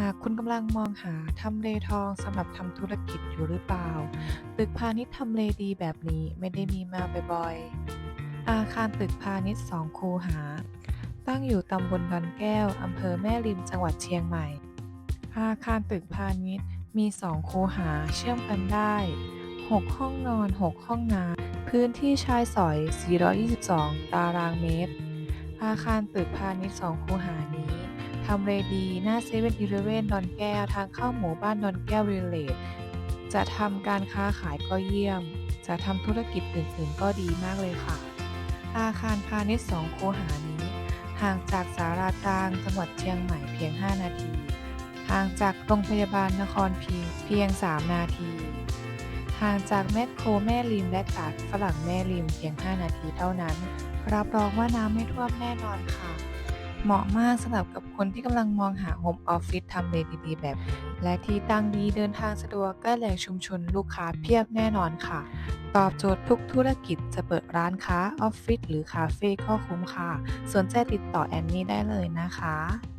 หากคุณกำลังมองหาทำเลทองสำหรับทำธุรกิจอยู่หรือเปล่า ตึกพาณิชย์ทำเลดีแบบนี้ไม่ได้มีมาบ่อยๆ อาคารตึกพาณิชย์สองคูหา ตั้งอยู่ตำบลดอนแก้วอำเภอแม่ริมจังหวัดเชียงใหม่ อาคารตึกพาณิชย์มี2คูหาเชื่อมกันได้ 6 ห้องนอน 6 ห้องน้ำพื้นที่ชายสอย 422 ตารางเมตร อาคารตึกพาณิชย์2คูหานี้ ทำเลดี หน้าเซเว่นอีเลเว่นดอนแก้ว ทางเข้าหมู่บ้านดอนแก้ววิลเลจจะทำการค้าขายก็เยี่ยม จะทำธุรกิจอื่นๆ ก็ดีมากเลยค่ะ อาคารพาณิชย์2คูหานี้ ห่างจากสารากลางจังหวัดเชียงใหม่เพียง 5 นาที ห่างจากโรงพยาบาลนครพิงเพียง 3 นาที ห่างจากแมคโครแม่ริมและตลาดฝรั่งแม่ริมเพียง 5 นาทีเท่านั้น รับรองว่าน้ำไม่ท่วมแน่นอนค่ะ เหมาะมากสำหรับกับคนที่กำลังมองหาโฮมออฟฟิศทำเลดีๆ แบบ และที่ตั้งดีเดินทางสะดวกใกล้แหล่งชุมชนลูกค้าเพียบแน่นอนค่ะ ตอบโจทย์ทุกธุรกิจจะเปิดร้านค้าออฟฟิศหรือคาเฟ่ก็คุ้มค่ะ สนใจติดต่อแอนนี่ได้เลยนะคะ